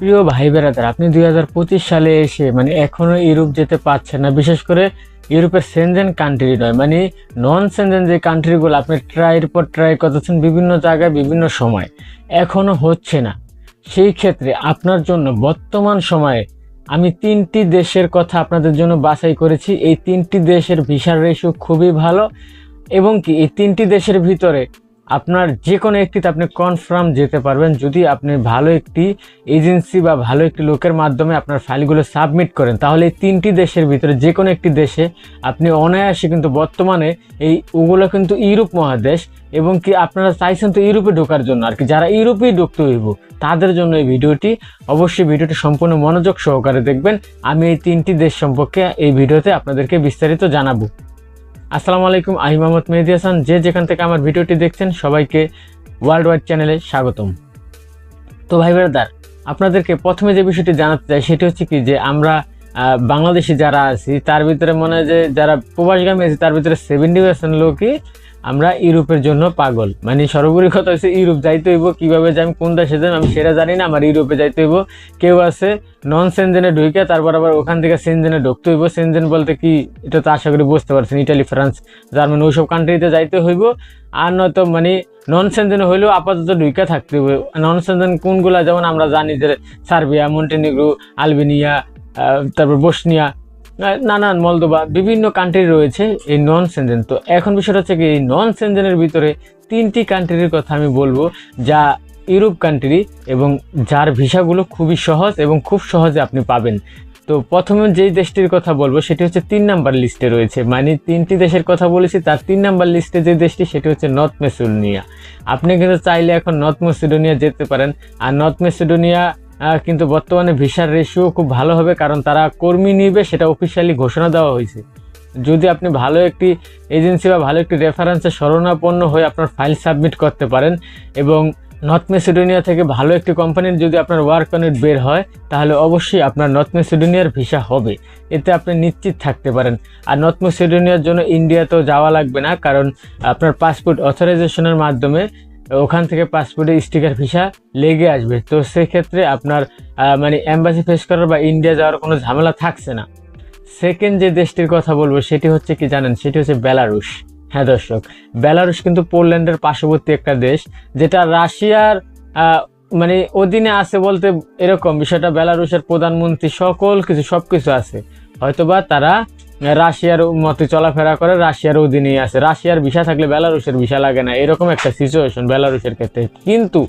প্রিয় ভাই বেড়াদার, আপনি দু হাজার পঁচিশ সালে এসে মানে এখনও ইউরোপ যেতে পারছেন না, বিশেষ করে ইউরোপের সেনজেন কান্ট্রি নয় মানে নন সেনজেন যে কান্ট্রিগুলো আপনি ট্রাইয়ের পর ট্রাই করতেছেন বিভিন্ন জায়গায়, বিভিন্ন সময় এখনও হচ্ছে না। সেই ক্ষেত্রে আপনার জন্য বর্তমান সময়ে আমি তিনটি দেশের কথা আপনাদের জন্য বাছাই করেছি। এই তিনটি দেশের ভিসার রেশিও খুবই ভালো এবং কি, এই তিনটি দেশের ভিতরে আপনার যে কোনো একটিতে আপনি কনফার্ম যেতে পারবেন যদি আপনি ভালো একটি এজেন্সি বা ভালো একটি লোকের মাধ্যমে আপনার ফাইলগুলো সাবমিট করেন, তাহলে এই তিনটি দেশের ভিতরে যে কোনো একটি দেশে আপনি অনায়াসে কিন্তু বর্তমানে এই ওগুলো কিন্তু ইউরোপ মহাদেশ এবং কি আপনারা চাইছেন তো ইউরোপে ঢোকার জন্য। আর কি যারা ইউরোপেই ঢুকতে হইব, তাদের জন্য এই ভিডিওটি অবশ্যই ভিডিওটি সম্পূর্ণ মনোযোগ সহকারে দেখবেন। আমি এই তিনটি দেশ সম্পর্কে এই ভিডিওতে আপনাদেরকে বিস্তারিত জানাব। আসসালামু আলাইকুম আহি মোহাম্মদ মেহেদি হাসান। যে যেখান থেকে আমার ভিডিওটি দেখছেন, সবাইকে ওয়ার্ল্ড ওয়াইড চ্যানেলে স্বাগতম। তো ভাই ব্রাদার, আপনাদেরকে প্রথমে যে বিষয়টি জানাতে চাই, সেটি হচ্ছে কি যে আমরা বাংলাদেশি যারা আছি, তার ভিতরে মনে হয় যে যারা প্রবাসগামী আছে, তার ভিতরে সেভেন্টি পার্সেন্ট লোকই আমরা ইউরোপের জন্য পাগল। মানে সর্বোপরি কথা হচ্ছে ইউরোপ যাইতে হইব, কীভাবে যাই আমি কোন দেশে যাই, আমি সেটা জানি না, আমার ইউরোপে যাইতে হইব। কেউ আছে নন সেনজেনে ঢুকে তারপর আবার ওখান থেকে সেনজেনে ঢুকতে হইব। সেনজেন বলতে কি, এটা তো আশা করি বুঝতে পারছেন ইটালি ফ্রান্স জার্মানি ওইসব কান্ট্রিতে যাইতে হইব। আর নয়তো মানে নন সেনজেন হইলেও আপাতত ঢুকে থাকতে হইব। নন সেনজেন কোনগুলা, যেমন আমরা জানি যে সার্বিয়া মন্টেনিগ্রো আলবেনিয়া তারপর বসনিয়া নানান মলদোবা বিভিন্ন কান্ট্রি রয়েছে এই নন সেনজেন তো এখন বিষয়টা হচ্ছে কি, এই নন সেনজেনের ভিতরে তিনটি কান্ট্রির কথা আমি বলব, যা ইউরোপ কান্ট্রি এবং যার ভিসাগুলো খুবই সহজ এবং খুব সহজে আপনি পাবেন। তো প্রথমে যেই দেশটির কথা বলব, সেটি হচ্ছে তিন নাম্বার লিস্টে রয়েছে। মানে তিনটি দেশের কথা বলেছি, তার তিন নাম্বার লিস্টে যে দেশটি, সেটি হচ্ছে নর্থ মেসিডোনিয়া আপনি কিন্তু চাইলে এখন নর্থ মেসিডোনিয়া যেতে পারেন। আর নর্থ মেসিডোনিয়া কিন্তু বর্তমানে ভিসার রেশিও খুব ভালো হবে কারণ তারা কর্মী নিবে, সেটা অফিসিয়ালি ঘোষণা দেওয়া হয়েছে। যদি আপনি ভালো একটি এজেন্সি বা ভালো একটি রেফারেন্সে শরণাপন্ন হয়ে আপনার ফাইল সাবমিট করতে পারেন এবং নর্থ মেসিডোনিয়া থেকে ভালো একটি কোম্পানির যদি আপনার ওয়ার্ক পারমিট বের হয়, তাহলে অবশ্যই আপনার নর্থ মেসিডোনিয়ার ভিসা হবে। এতে আপনি নিশ্চিত থাকতে পারেন। আর নর্থ মেসিডোনিয়ার জন্য ইন্ডিয়াতেও যাওয়া লাগবে না, কারণ আপনার পাসপোর্ট অথরাইজেশনের মাধ্যমে ওখান থেকে পাসপোর্টে স্টিকার ভিসা লেগে আসবে। তো সেক্ষেত্রে আপনার মানে অ্যাম্বাসি ফেস করার বা ইন্ডিয়া যাওয়ার কোনো ঝামেলা থাকছে না। সেকেন্ড যে দেশটির কথা বলব, সেটি হচ্ছে কি জানেন? সেটি হচ্ছে বেলারুশ হ্যাঁ দর্শক বেলারুশ কিন্তু পোল্যান্ডের পার্শ্ববর্তী একটা দেশ, যেটা রাশিয়ার মানে অধীনে আছে বলতে এরকম বিষয়টা। বেলারুশের প্রধানমন্ত্রী সকল কিছু সব কিছু আছে। হয়তোবা তারা রাশিয়ার মতে চলাফেরা করে, রাশিয়ার অধীনেই আছে। রাশিয়ার ভিসা থাকলে বেলারুশের ভিসা লাগে না, এরকম একটা সিচুয়েশন বেলারুশের ক্ষেত্রে। কিন্তু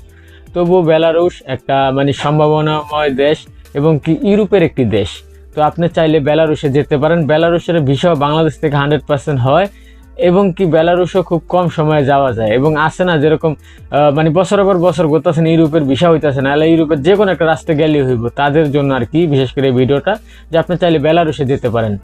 তবু বেলারুশ একটা মানে সম্ভাবনাময় দেশ এবং কি ইউরোপের একটি দেশ। তো আপনি চাইলে বেলারুশে যেতে পারেন। বেলারুশের ভিসাও বাংলাদেশ থেকে হান্ড্রেড পার্সেন্ট হয় এবং কি বেলারুশও খুব কম সময়ে যাওয়া যায়। এবং আসে না যেরকম মানে বছরের পর বছর করতেছেন ইউরোপের ভিসা হইতেছে না। ইউরোপের যে কোনো একটা রাস্তা গেলে হইব। তাদের জন্য আর কি, বিশেষ করে ভিডিওটা, যে আপনি চাইলে বেলারুশে যেতে পারেন।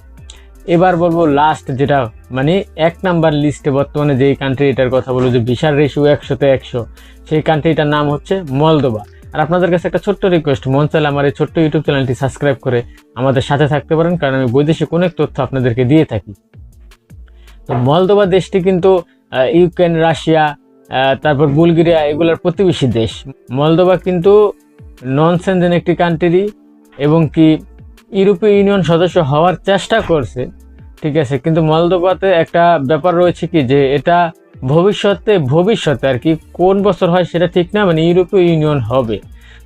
এবার বলব লাস্ট যেটা মানে এক নাম্বার লিস্টে বর্তমানে যেই কান্ট্রি এটার কথা বলব, যে ভিসার রেশিও একশোতে একশো, সেই কান্ট্রিটার নাম হচ্ছে মলদোবা আর আপনাদের কাছে একটা ছোট্ট রিকোয়েস্ট মন চাইলে আমার এই ছোট্ট ইউটিউব চ্যানেলটি সাবস্ক্রাইব করে আমাদের সাথে থাকতে পারেন, কারণ আমি বৈদেশিক অনেক তথ্য আপনাদেরকে দিয়ে থাকি। তো মলদোবা দেশটি কিন্তু ইউক্রেন রাশিয়া তারপর বুলগেরিয়া এগুলোর প্রতিবেশী দেশ। মলদোবা কিন্তু নন সেনজেন একটি কান্ট্রি এবং কি ইউরোপীয় ইউনিয়ন সদস্য হওয়ার চেষ্টা করছে, ঠিক আছে, কিন্তু মলদোবাতে একটা ব্যাপার রয়েছে কি, যে এটা ভবিষ্যতে ভবিষ্যতে আর কি, কোন বছর হয় সেটা ঠিক না মানে ইউরোপীয় ইউনিয়ন হবে।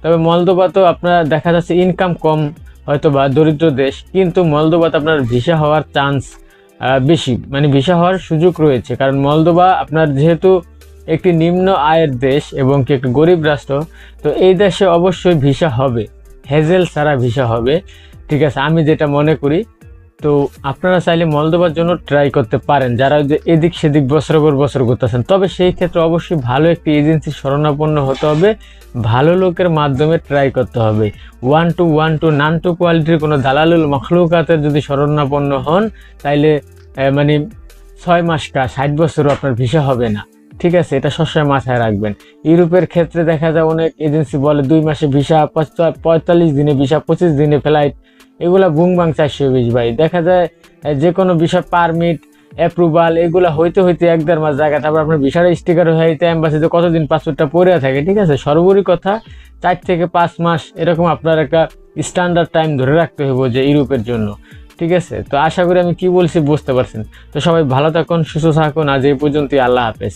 তবে মলদোবা তো আপনার দেখা যাচ্ছে ইনকাম কম, হয়তো বা দরিদ্র দেশ, কিন্তু মলদোবাতে আপনার ভিসা হওয়ার চান্স বেশি মানে ভিসা হওয়ার সুযোগ রয়েছে। কারণ মলদোবা আপনার যেহেতু একটি নিম্ন আয়ের দেশ এবং কি একটি গরিব রাষ্ট্র, তো এই দেশে অবশ্যই ভিসা হবে হেজেল ছাড়া ভিসা হবে। ঠিক আছে, আমি যেটা মনে করি, তো আপনারা চাইলে মলদোবার জন্য ট্রাই করতে পারেন। যারা যে এদিক সেদিক বছর পর বছর করতেছেন তবে সেই ক্ষেত্রে অবশ্যই ভালো একটি এজেন্সি শরণাপন্ন হতে হবে, ভালো লোকের মাধ্যমে ট্রাই করতে হবে। One two one two none two কোয়ালিটির কোনো দালালুল মখলুকাতের যদি শরণাপন্ন হন, তাইলে মানে ছয় মাস কা ষাট বছরও আপনার ভিসা হবে না। ঠিক আছে, এটা সবসময় মাথায় রাখবেন। ইউরোপের ক্ষেত্রে দেখা যায় অনেক এজেন্সি বলে, দুই মাসে ভিসা পঁয়তাল্লিশ দিনে ভিসা, পঁচিশ দিনে ফ্লাইট এগুলা বুং বাং চারশো বিশ ভাই। দেখা যায় যে কোনো বিষয় পারমিট অ্যাপ্রুভাল এগুলো হইতে হইতে এক দেড় মাস জায়গা তারপর আপনার ভিসার স্টিকার হয়ে যেতে অ্যাম্বাসিতে কতদিন পাসপোর্টটা পড়ে থাকে, ঠিক আছে? সর্বোপরি কথা, চার থেকে পাঁচ মাস এরকম আপনার একটা স্ট্যান্ডার্ড টাইম ধরে রাখতে হবে যে ইউরোপের জন্য, ঠিক আছে? তো আশা করি আমি কি বলছি বুঝতে পারছেন। তো সবাই ভালো থাকুন, সুস্থ থাকুন, আজ এই পর্যন্তই, আল্লাহ হাফেজ।